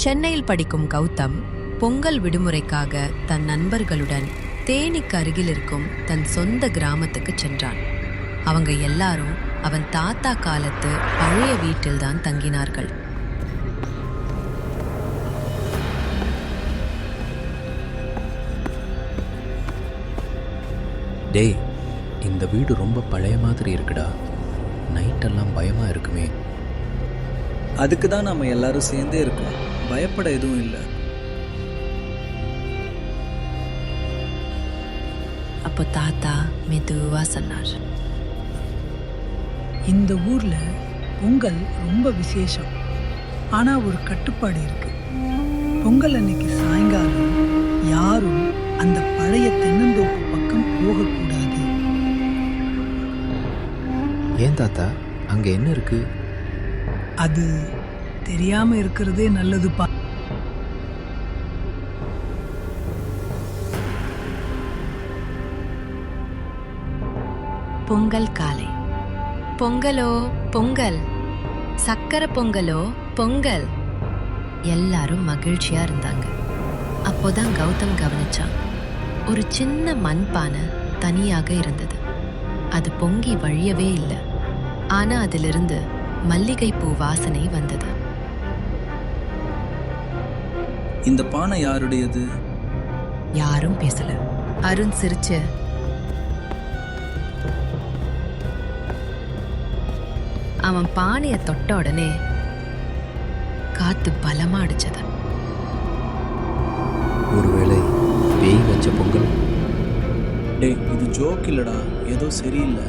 சென்னையில் படிக்கும் கௌதம் பொங்கல் விடுமுறைக்காக தன் நண்பர்களுடன் தேனிக்கு அருகில் இருக்கும் தன் சொந்த கிராமத்துக்கு சென்றான். அவங்க எல்லாரும் அவன் தாத்தா காலத்து பழைய வீட்டில்தான் தங்கினார்கள். டேய் இந்த வீடு ரொம்ப பழைய மாதிரி இருக்குடா. நைட்டெல்லாம் பயமா இருக்குமே. அதுக்கு தான் நம்ம எல்லாரும் சேர்ந்தே இருக்கோம். பயப்பட எதுவும் இல்லை. அப்போ தாத்தா மெதுவா சொன்னார். இந்த ஊர்ல பொங்கல் ரொம்ப விசேஷம். ஆனா ஒரு கட்டுப்பாடு இருக்கு. பொங்கல் அன்னைக்கு சாயங்காலம் யாரும் அந்த பழைய தென்னந்தோப்பு பக்கம் போகக்கூடாது. ஏன் தாத்தா? அங்க என்ன இருக்கு? அது தெரியாம இருக்கிறதே நல்லதுப்பா. பொங்கல் காலை. பொங்கலோ பொங்கல். சக்கரை பொங்கலோ பொங்கல். எல்லாரும் மகிழ்ச்சியா இருந்தாங்க. அப்போதான் கௌதம் கவனிச்சான். ஒரு சின்ன மண்பானை தனியாக இருந்தது. அது பொங்கி வழியவே இல்லை. ஆனா அதிலிருந்து மல்லிகைப்பூ வாசனை வந்தது. இந்த பானை யாருடையது? யாரும் பேசல. அருண் சிரிச்சு. அவன் பானைய தொட்ட உடனே காத்து பலமா அடிச்சது. ஒருவேளை பேய் வச்ச பொங்கல்? டேய் இது ஜோக் இல்லடா. ஏதோ சரியில்லை.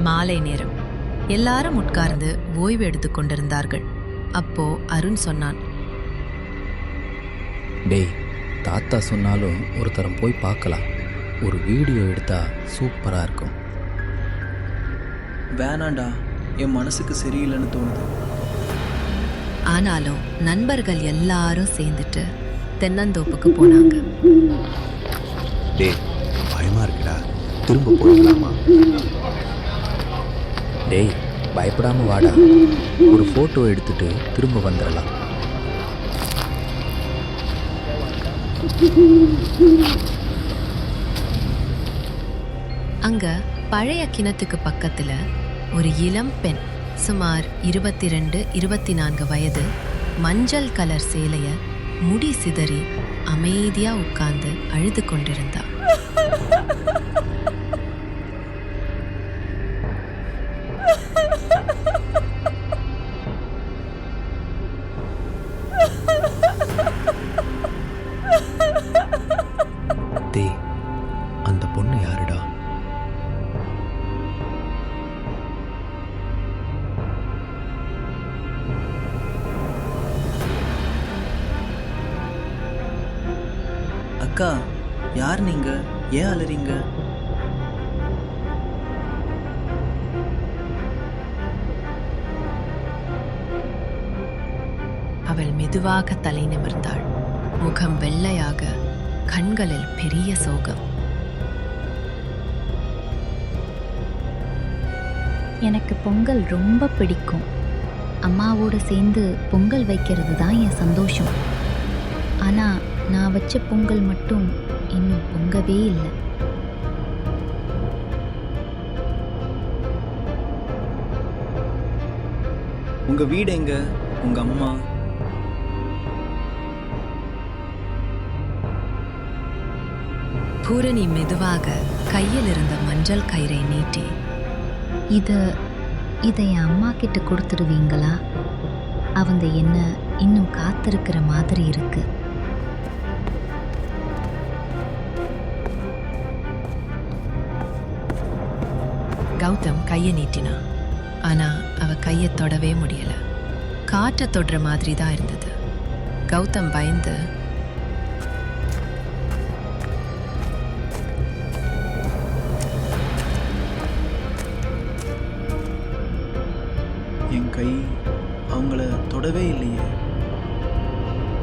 மாலை நேரம். எல்லாரும் உட்கார்ந்து ஓய்வு எடுத்துக் கொண்டிருந்தார்கள். அப்போ அருண் சொன்னான் டேய் தாத்தா சொன்னாலும் ஒரு தரம் போய் பார்க்கலாம். ஒரு வீடியோ எடுத்தா சூப்பரா இருக்கும். வேணாண்டா என் மனசுக்கு சரியில்லைன்னு தோணுது. ஆனாலும் நண்பர்கள் எல்லாரும் சேர்ந்துட்டு தென்னந்தோப்புக்கு போனாங்க. டேய் பயமா இருக்குடா. திரும்ப போயிடலாமா டேய் பயப்படாம வாடா. ஒரு ஃபோட்டோ எடுத்துட்டு திரும்ப வந்துடலாம் அங்க பழைய கிணத்துக்கு பக்கத்துல ஒரு இளம் பெண் சுமார் இருபத்தி ரெண்டு இருபத்தி நான்கு வயது மஞ்சள் கலர் சேலைய முடி சிதறி அமைதியா உட்கார்ந்து அழுது கொண்டிருந்தா. அக்கா யார் நீங்க? ஏன் அலறீங்க? அவள் மெதுவாக தலை நிமிர்ந்தாள். முகம் வெள்ளையாக கண்களில் பெரிய சோகம். எனக்கு பொங்கல் ரொம்ப பிடிக்கும். அம்மாவோட சேர்ந்து பொங்கல் வைக்கிறது தான் என் சந்தோஷம். ஆனால் நான் வச்ச பொங்கல் மட்டும் இன்னும் பொங்கவே இல்லை. உங்க வீடு எங்க? உங்க அம்மா? பூரணி மெதுவாக கையில் இருந்த மஞ்சள் கயிறை நீட்டி இதை இதை என் அம்மா கிட்ட கொடுத்துடுவீங்களா அவங்க என்ன இன்னும் காத்திருக்கிற மாதிரி இருக்கு. கௌதம் கையை நீட்டினான் ஆனா அவ கையை தொடவே முடியல. காற்றை தொடுற மாதிரி தான் இருந்தது. கௌதம் பயந்து என் கை அவங்கள தொடவே இல்லையே.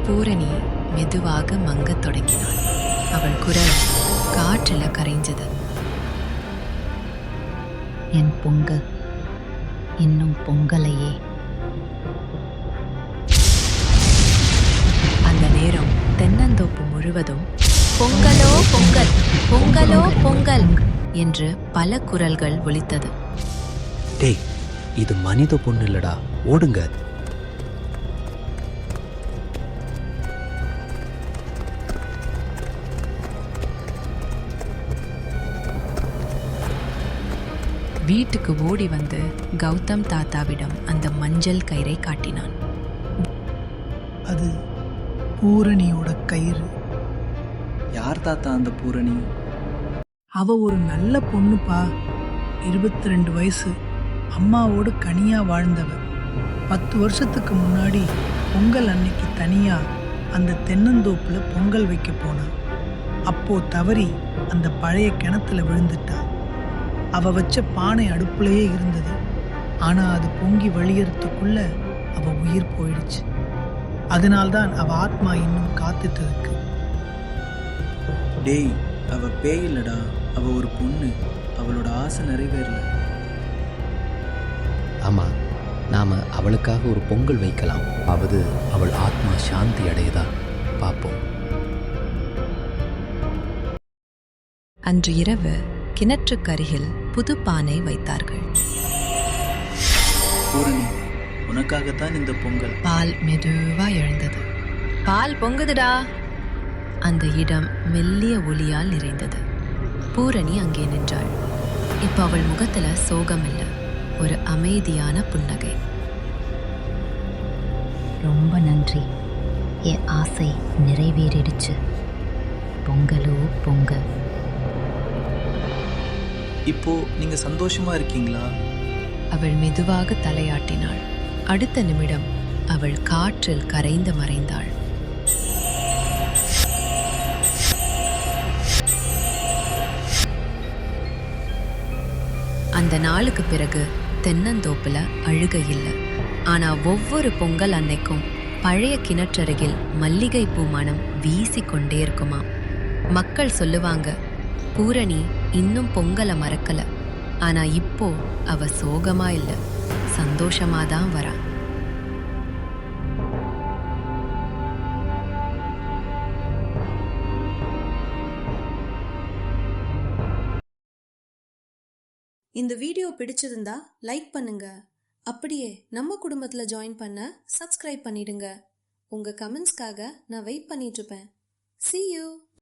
பூரணி மெதுவாக மங்கத் தொடங்கினாள். அவள் குரல் காற்றில் கரைஞ்சது. என் பொங்கல் இன்னும் பொங்கலையே. அந்த நேரம் தென்னந்தோப்பு முழுவதும் பொங்கலோ பொங்கல் பொங்கலோ பொங்கல் என்று பல குரல்கள் ஒலித்தது. டேய் இது மனித பொண்ணு இல்லடா. ஓடுங்க. வீட்டுக்கு ஓடி வந்து கௌதம் தாத்தாவிடம் அந்த மஞ்சள் கயிறை காட்டினான். அது பூரணியோட கயிறு. யார் தாத்தா அந்த பூரணி? அவ ஒரு நல்ல பொண்ணுப்பா. இருபத்தி ரெண்டு வயசு. அம்மாவோடு கனியா வாழ்ந்தவ. பத்து வருஷத்துக்கு முன்னாடி பொங்கல் அன்னைக்கு தனியா அந்த தென்னந்தோப்புல பொங்கல் வைக்க போனா. அப்போ தவறி அந்த பழைய கிணத்துல விழுந்துட்டா. அவ வச்ச பானை அடுப்புலயே இருந்தது. ஆனா அது பொங்கி வழியறதுக்குள்ள அவ உயிர் போயிடுச்சு. அதனால்தான் அவ ஆத்மா இன்னும் காத்துட்டு இருக்கு டேய் அவ பேய் இல்லடா அவ ஒரு பொண்ணு. அவளோட ஆசை நிறைவேறல. ஆமாம் நாம் அவளுக்காக ஒரு பொங்கல் வைக்கலாம். அவது அவள் ஆத்மா சாந்தி அடையுதா? பார்ப்போம். அன்று இரவு கிணற்றுக்கருகில் புது பானை வைத்தார்கள். பூரணி உனக்காகத்தான் இந்த பொங்கல். பால் மெதுவா எழுந்தது. பால் பொங்குதுடா. அந்த இடம் மெல்லிய ஒளியால் நிறைந்தது. பூரணி அங்கே நின்றாள். இப்ப அவள் முகத்துல சோகம் இல்ல ஒரு அமைதியான புன்னகை. ரொம்ப நன்றி. என் ஆசை நிறைவேறிடுச்சு. பொங்கலோ பொங்கல். இப்போ நீங்க சந்தோஷமா இருக்கீங்களா? அவள் மெதுவாக தலையாட்டினாள். அடுத்த நிமிடம் அவள் காற்றில் கரைந்து மறைந்தாள். அந்த நாளுக்கு பிறகு தென்னந்தோப்புல அழுகை இல்லை. ஆனா ஒவ்வொரு பொங்கல் அன்னைக்கும் பழைய கிணற்றருகில் மல்லிகை பூ மனம் வீசிக்கொண்டே இருக்குமாம். மக்கள் சொல்லுவாங்க பூரணி இன்னும் பொங்கலை மறக்கல. ஆனா இப்போ அவ சோகமா இல்ல. சந்தோஷமா தான் வரா. இந்த வீடியோ பிடிச்சிருந்தா லைக் பண்ணுங்க. அப்படியே நம்ம குடும்பத்தில் ஜாயின் பண்ண சப்ஸ்கிரைப் பண்ணிடுங்க. உங்க கமெண்ட்ஸ்க்காக நான் வெயிட் பண்ணிட்டு இருப்பேன். C you